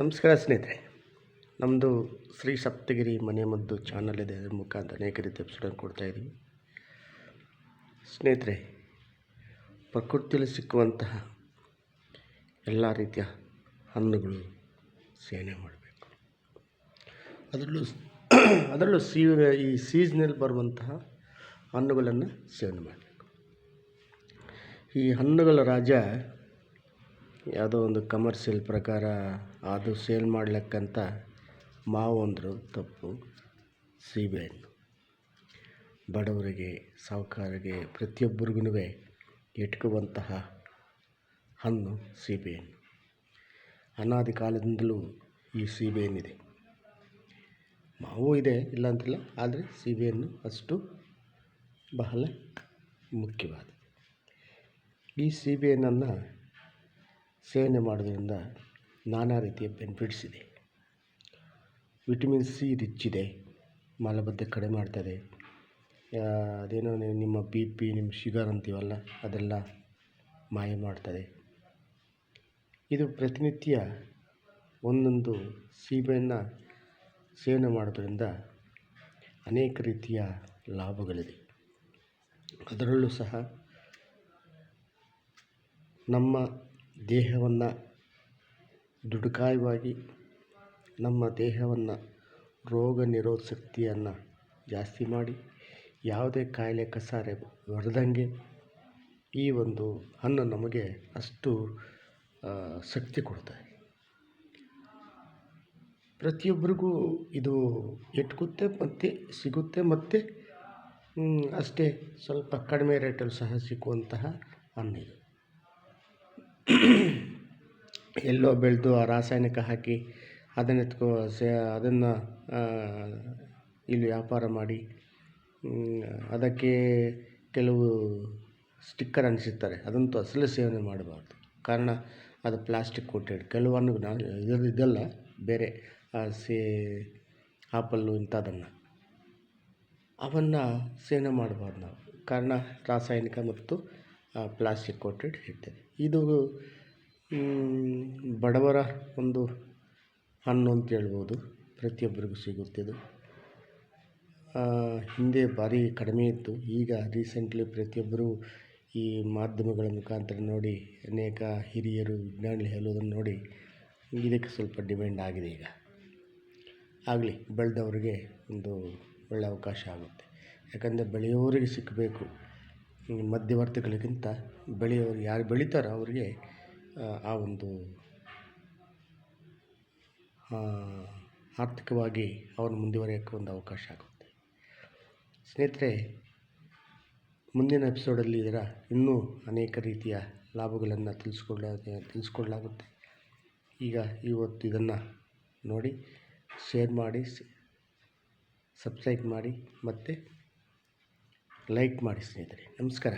ನಮಸ್ಕಾರ ಸ್ನೇಹಿತರೆ ನಮ್ಮದು ಶ್ರೀ ಸಪ್ತಗಿರಿ ಮನೆ ಮದ್ದು ಚಾನಲ್ ಇದೆ, ಅದರ ಮುಖಾಂತರ ಅನೇಕ ರೀತಿಯ ಎಪಿಸೋಡನ್ನು ಕೊಡ್ತಾಯಿದ್ದೀವಿ ಸ್ನೇಹಿತರೆ, ಪ್ರಕೃತಿಯಲ್ಲಿ ಸಿಕ್ಕುವಂತಹ ಎಲ್ಲ ರೀತಿಯ ಹಣ್ಣುಗಳು ಸೇವನೆ ಮಾಡಬೇಕು. ಅದರಲ್ಲೂ ಅದರಲ್ಲೂ ಸೀ ಈ ಸೀಸ್ನಲ್ಲಿ ಬರುವಂತಹ ಹಣ್ಣುಗಳನ್ನು ಸೇವನೆ ಮಾಡಬೇಕು. ಈ ಹಣ್ಣುಗಳ ರಾಜ ಯಾವುದೋ ಒಂದು ಕಮರ್ಷಿಯಲ್ ಪ್ರಕಾರ ಅದು ಸೇಲ್ ಮಾಡ್ಲಿಕ್ಕಂತ ಮಾವು ಅಂದರು ತಪ್ಪು. ಸೀಬೆಹಣ್ಣು ಬಡವರಿಗೆ, ಸಾಹುಕಾರರಿಗೆ ಪ್ರತಿಯೊಬ್ಬರಿಗೂ ಎಟುಕುವಂತಹ ಹಣ್ಣು ಸೀಬೆಹಣ್ಣು ಅನಾದಿ ಕಾಲದಿಂದಲೂ ಈ ಸೀಬೆಹಣ್ಣಿದೆ ಮಾವು ಇದೆ, ಇಲ್ಲ ಅಂತಿಲ್ಲ, ಆದರೆ ಸೀಬೆಹಣ್ಣು ಅಷ್ಟು ಬಹಳ ಮುಖ್ಯವಾದ. ಈ ಸೀಬೆಹಣ್ಣನ್ನು ಸೇವನೆ ಮಾಡೋದ್ರಿಂದ ನಾನಾ ರೀತಿಯ ಬೆನಿಫಿಟ್ಸ್ ಇದೆ. ವಿಟಮಿನ್ ಸಿ ರಿಚ್ ಇದೆ ಮಲಬದ್ಧತೆ ಕಡಿಮೆ ಮಾಡ್ತದೆ. ಅದೇನೋ ನಿಮ್ಮ ಬಿ ಪಿ ನಿಮ್ಮ ಶುಗರ್ ಅಂತೀವಲ್ಲ, ಅದೆಲ್ಲ ಮಾಯ ಮಾಡ್ತದೆ. ಇದು ಪ್ರತಿನಿತ್ಯ ಒಂದೊಂದು ಸೀಬೆಯನ್ನು ಸೇವನೆ ಮಾಡೋದ್ರಿಂದ ಅನೇಕ ರೀತಿಯ ಲಾಭಗಳಿದೆ. ಅದರಲ್ಲೂ ಸಹ ನಮ್ಮ ದೇಹವನ್ನು ದುಡುಕಾಯವಾಗಿ ನಮ್ಮ ದೇಹವನ್ನು ರೋಗ ನಿರೋಧ ಶಕ್ತಿಯನ್ನು ಜಾಸ್ತಿ ಮಾಡಿ ಯಾವುದೇ ಕಾಯಿಲೆ, ಕಸಾರೆ ಬರದಂಗೆ ಈ ಒಂದು ಹಣ್ಣು ನಮಗೆ ಅಷ್ಟು ಶಕ್ತಿ ಕೊಡ್ತದೆ. ಪ್ರತಿಯೊಬ್ಬರಿಗೂ ಇದು ಎಟುಕುತ್ತೆ ಮತ್ತು ಸಿಗುತ್ತೆ ಮತ್ತು ಅಷ್ಟೇ ಸ್ವಲ್ಪ ಕಡಿಮೆ ರೇಟಲ್ಲಿ ಸಹ ಸಿಕ್ಕುವಂತಹ ಹಣ್ಣಿದು ಎಲ್ಲೋ ಬೆಳೆದು ಆ ರಾಸಾಯನಿಕ ಹಾಕಿ ಅದನ್ನ ಎತ್ಕೋ, ಸೇ, ಅದನ್ನು ಇಲ್ಲಿ ವ್ಯಾಪಾರ ಮಾಡಿ ಅದಕ್ಕೆ ಕೆಲವು ಸ್ಟಿಕ್ಕರ್ ಅಂಟಿಸಿರ್ತಾರೆ. ಅದಂತೂ ಅಸಲು ಸೇವನೆ ಮಾಡಬಾರ್ದು. ಕಾರಣ ಅದು ಪ್ಲಾಸ್ಟಿಕ್ ಕೋಟೆಡ್. ಕೆಲವನ್ನು ಹಣ್ಣುಗಳು ಇದು ಇದಲ್ಲ, ಬೇರೆ ಸೇ, ಆಪಲ್ಲು ಇಂಥದನ್ನು. ಅವನ್ನು ಸೇವನೆ ಮಾಡಬಾರ್ದು ನಾವು. ಕಾರಣ ರಾಸಾಯನಿಕ ಮತ್ತು ಪ್ಲಾಸ್ಟಿಕ್ ಕೋಟೆಡ್ ಇರ್ತದೆ. ಇದು ಬಡವರ ಒಂದು ಹಣ್ಣು ಅಂತ ಹೇಳ್ಬೋದು. ಪ್ರತಿಯೊಬ್ಬರಿಗೂ ಸಿಗುತ್ತೆ ಇದು ಹಿಂದೆ ಭಾರಿ ಕಡಿಮೆ ಇತ್ತು. ಈಗ ರೀಸೆಂಟ್ಲಿ ಪ್ರತಿಯೊಬ್ಬರೂ ಈ ಮಾಧ್ಯಮಗಳ ಮುಖಾಂತರ ನೋಡಿ, ಅನೇಕ ಹಿರಿಯರು, ವಿಜ್ಞಾನಿಗಳು ಹೇಳೋದನ್ನು ನೋಡಿ, ಇದಕ್ಕೆ ಸ್ವಲ್ಪ ಡಿಮ್ಯಾಂಡ್ ಆಗಿದೆ ಈಗ. ಆಗಲಿ, ಬೆಳೆದವ್ರಿಗೆ ಒಂದು ಒಳ್ಳೆಯ ಅವಕಾಶ ಆಗುತ್ತೆ. ಯಾಕಂದರೆ ಬೆಳೆಯೋರಿಗೆ ಸಿಕ್ಕಬೇಕು. ಮಧ್ಯವರ್ತಿಗಳಿಗಿಂತ ಬೆಳೆಯೋರು ಯಾರು ಬೆಳೀತಾರೋ ಅವರಿಗೆ, ಆ ಒಂದು ಆರ್ಥಿಕವಾಗಿ ಅವ್ರು ಮುಂದುವರಿಯೋಕ್ಕೆ ಒಂದು ಅವಕಾಶ ಆಗುತ್ತೆ. ಸ್ನೇಹಿತರೆ, ಮುಂದಿನ ಎಪಿಸೋಡಲ್ಲಿ ಇದರ ಇನ್ನೂ ಅನೇಕ ರೀತಿಯ ಲಾಭಗಳನ್ನು ತಿಳಿಸ್ಕೊಳ್ಳ ತಿಳಿಸ್ಕೊಳ್ಳಾಗುತ್ತೆ ಈಗ ಇವತ್ತು ಇದನ್ನು ನೋಡಿ ಶೇರ್ ಮಾಡಿ ಸಬ್ಸ್ಕ್ರೈಬ್ ಮಾಡಿ, ಮತ್ತು ಲೈಕ್ ಮಾಡಿ ಸ್ನೇಹಿತರೆ. ನಮಸ್ಕಾರ.